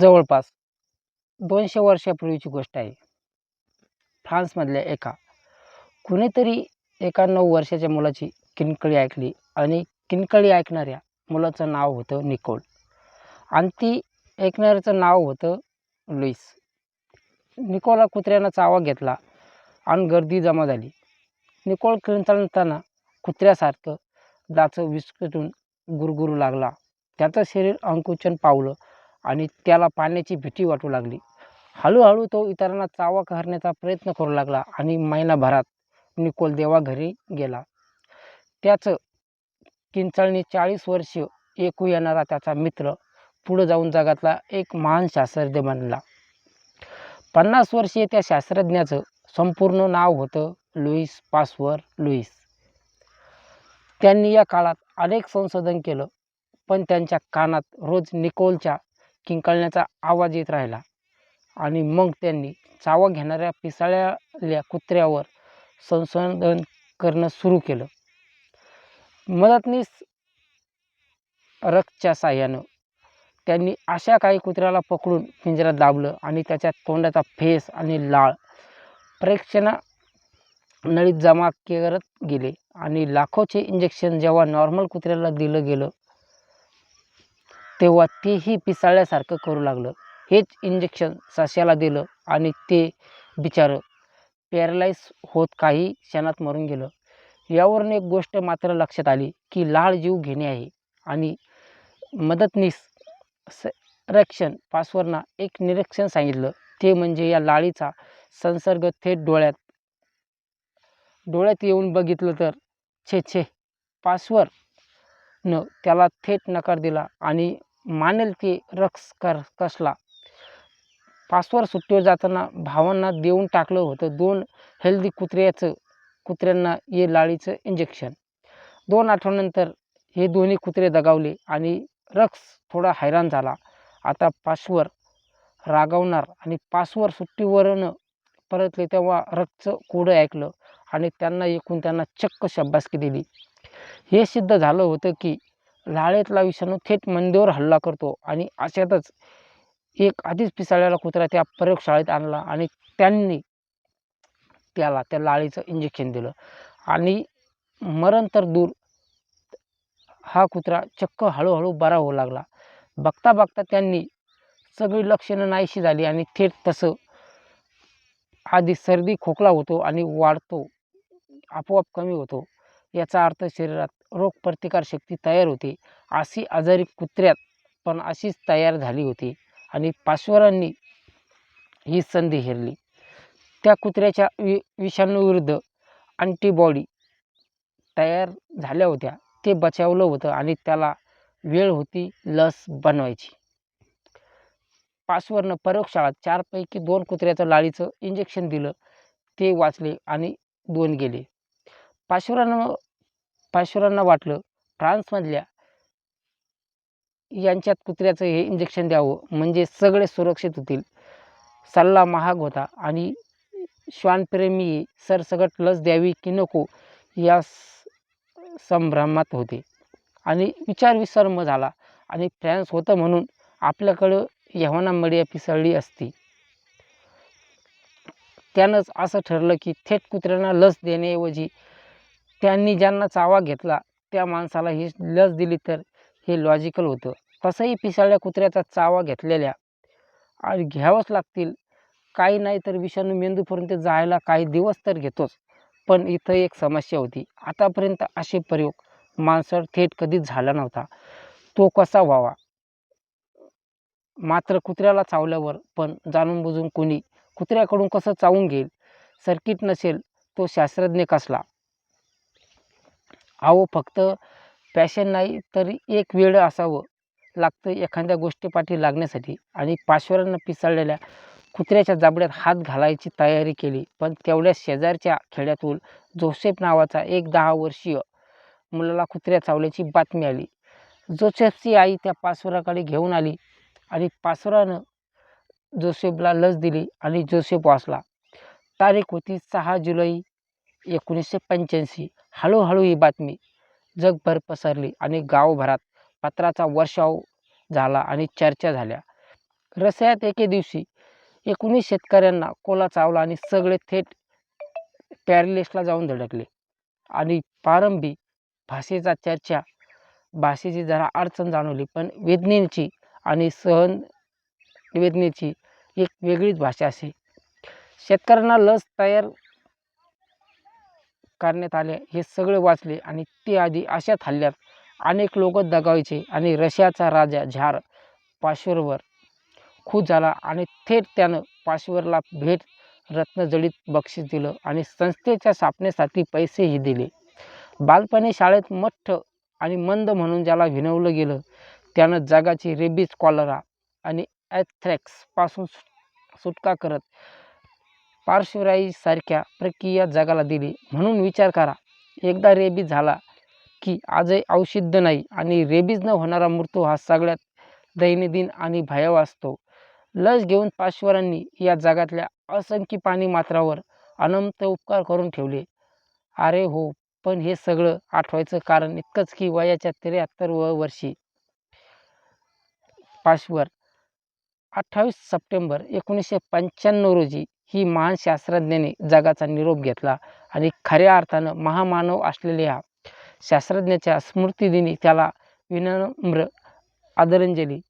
जवळपास दोनशे वर्षापूर्वीची गोष्ट आहे. फ्रान्समधल्या एका कुणीतरी एका नऊ वर्षाच्या मुलाची किनकळी ऐकली आणि किनकळी ऐकणाऱ्या मुलाचं नाव होतं निकोल. आणि ती ऐकणाऱ्याचं नाव होतं लुईस. निकोला कुत्र्यानं चावा घेतला आणि गर्दी जमा झाली. निकोल किंचाळताना कुत्र्यासारखं दाचं विस्कटून गुरगुरू लागला. त्याचं शरीर अंकुचन पावलं आणि त्याला पाण्याची भीती वाटू लागली. हळूहळू तो इतरांना चावा करण्याचा प्रयत्न करू लागला आणि महिनाभरात निकोल देवाघरी गेला. त्याचं किंचाळणी चाळीस वर्ष ऐकू येणारा त्याचा मित्र पुढं जाऊन जगातला एक महान शास्त्रज्ञ बनला. पन्नास वर्षीय त्या शास्त्रज्ञाचं संपूर्ण नाव होतं लुईस पासवर लुईस. त्यांनी या काळात अनेक संशोधन केलं पण त्यांच्या कानात रोज निकोलच्या किंकाळण्याचा आवाज येत राहिला. आणि मग त्यांनी चावा घेणाऱ्या पिसाळ्याल्या कुत्र्यावर संशोधन करणं सुरू केलं. मदतनीस रक्तच्या साह्यानं त्यांनी अशा काही कुत्र्याला पकडून पिंजऱ्यात दाबलं आणि त्याच्या तोंडाचा फेस आणि लाळ प्रेक्षणा नळीत जमा करत गेले. आणि लाखोचे इंजेक्शन जेव्हा नॉर्मल कुत्र्याला दिलं गेलं तेव्हा तेही पिसाळल्यासारखं करू लागलं. हेच इंजेक्शन सश्याला दिलं आणि ते बिचारं पॅरलाईज होत काही क्षणात मरून गेलं. यावरून एक गोष्ट मात्र लक्षात आली की लाळ जीव घेणे आहे आणि मदतनीस संरक्षण रक्षण पासवरना एक निरीक्षण सांगितलं. ते म्हणजे या लाळीचा संसर्ग थेट डोळ्यात डोळ्यात येऊन बघितलं तर छे छे पासवर न त्याला थेट नकार दिला आणि मानेल ते रक्स कर कसला. पासवर सुट्टीवर जाताना भावांना देऊन टाकलं होतं दोन हेल्दी कुत्र्याचं कुत्र्यांना ये लाळीचं इंजेक्शन दोन आठवड्यानंतर हे दोन्ही कुत्रे दगावले आणि रक्स थोडा हैराण झाला. आता पासवर रागावणार आणि पासवर सुट्टीवरनं परतले तेव्हा रक्तचं कोडं ऐकलं आणि त्यांना एकूण त्यांना चक्क शब्बासकी दिली. हे सिद्ध झालं होतं की लाळेतला विषाणू थेट मंदीवर हल्ला करतो आणि अशातच एक आधीच पिसाळलेला कुत्रा त्या प्रयोगशाळेत आणला आणि त्यांनी त्याला त्या लाळीचं इंजेक्शन दिलं. आणि मरण तर दूर हा कुत्रा चक्क हळूहळू बरा होऊ लागला. बघता बघता त्यांनी सगळी लक्षणं नाहीशी झाली आणि थेट तसं आधी सर्दी खोकला होतो आणि वाढतो आपोआप कमी होतो. याचा अर्थ शरीरात रोगप्रतिकारशक्ती तयार होते. अशी आजारी कुत्र्यात पण अशीच तयार झाली होती आणि पाश्वरांनी ही संधी हेरली. त्या कुत्र्याच्या वि विषाणूविरुद्ध अँटीबॉडी तयार झाल्या होत्या. ते बचावलं होतं आणि त्याला वेळ होती लस बनवायची. पाचवरनं प्रयोगशाळात चारपैकी दोन कुत्र्याचं लाळीचं इंजेक्शन दिलं. ते वाचले आणि दोन गेले. पाचवरांना पाशुरांना वाटलं फ्रान्समधल्या यांच्यात कुत्र्याचं हे इंजेक्शन द्यावं. म्हणजे सगळे सुरक्षित होतील. सल्ला महाग होता. आणि श्वानप्रेमी सरसकट लस द्यावी की नको या संभ्रमात होते. आणि विचार विसर्म झाला. आणि फ्रान्स होतं म्हणून आपल्याकडं यव्हाना मडिया पिसळली असती. त्यानंच असं ठरलं की थेट कुत्र्यांना लस देण्याऐवजी त्यांनी ज्यांना चावा घेतला त्या माणसाला ही लस दिली तर हे लॉजिकल होतं. तसंही पिसाळल्या कुत्र्याचा चावा घेतलेल्या आणि घ्यावंच लागतील. काही नाही तर विषाणू मेंदूपर्यंत जायला काही दिवस तर घेतोच. पण इथं एक समस्या होती. आतापर्यंत असे प्रयोग माणसावर थेट कधीच झाला नव्हता. तो कसा व्हावा? मात्र कुत्र्याला चावल्यावर पण जाणून बुजून कोणी कुत्र्याकडून कसं चावून घेईल? सर्किट नसेल तो शास्त्रज्ञ कसला? अहो फक्त पॅशन नाही तरी एक वेळ असावं लागतं एखाद्या गोष्टीपाठी लागण्यासाठी. आणि पाश्वरानं पिसाळलेल्या कुत्र्याच्या जाबड्यात हात घालायची तयारी केली पण तेवढ्या शेजारच्या खेड्यातून जोसेफ नावाचा एक दहा वर्षीय मुलाला कुत्र्या चावल्याची बातमी आली. जोसेफची आई त्या पासवराकडे घेऊन आली आणि पासवरानं जोसेफला लस दिली आणि जोसेफ वाचला. तारीख होती सहा जुलै एकोणीसशे पंच्याऐंशी. हळूहळू ही बातमी जगभर पसरली आणि गावभरात पत्राचा वर्षाव झाला आणि चर्चा झाल्या. रसह्यात एके दिवशी एकोणीस शेतकऱ्यांना कोला चावला आणि सगळे थेट पॅरलेसला जाऊन धडकले. आणि प्रारंभी भाषेचा चर्चा भाषेची जरा अडचण जाणवली पण वेदनेची आणि सहन वेदनेची एक वेगळीच भाषा असे. शेतकऱ्यांना लस तयार करण्यात आले हे सगळे वाचले आणि ते आधी अशाच हल्ल्यात अनेक लोक दगावायचे आणि रशियाचा राजा झार पाश्वरवर खुश झाला आणि थेट त्यानं पाश्वरला भेट रत्नजडीत बक्षीस दिलं आणि संस्थेच्या स्थापनेसाठी पैसेही दिले. बालपणी शाळेत मठ्ठ आणि मंद म्हणून ज्याला विनवलं गेलं त्यानं जगाची रेबीज कॉलरा आणि ॲथ्रॅक्सपासून सुट सुटका करत पार्श्वराईसारख्या प्रक्रिया जगाला दिली. म्हणून विचार करा. एकदा रेबीज झाला की आजही औषध नाही आणि रेबीज न होणारा मृत्यू हा सगळ्यात दैनंदिन आणि भयाव असतो. लस घेऊन पाश्वरांनी या जगातल्या असंख्य पाणी मात्रावर अनंत उपकार करून ठेवले. अरे हो पण हे सगळं आठवायचं कारण इतकंच की वयाच्या त्र्याहत्तर व वर्षी. पाश्वर अठ्ठावीस सप्टेंबर एकोणीसशे पंच्याण्णव रोजी ही महान शास्त्रज्ञाने जगाचा निरोप घेतला आणि खऱ्या अर्थानं महामानव असलेल्या शास्त्रज्ञाच्या स्मृतिदिनी त्याला विनम्र आदरांजली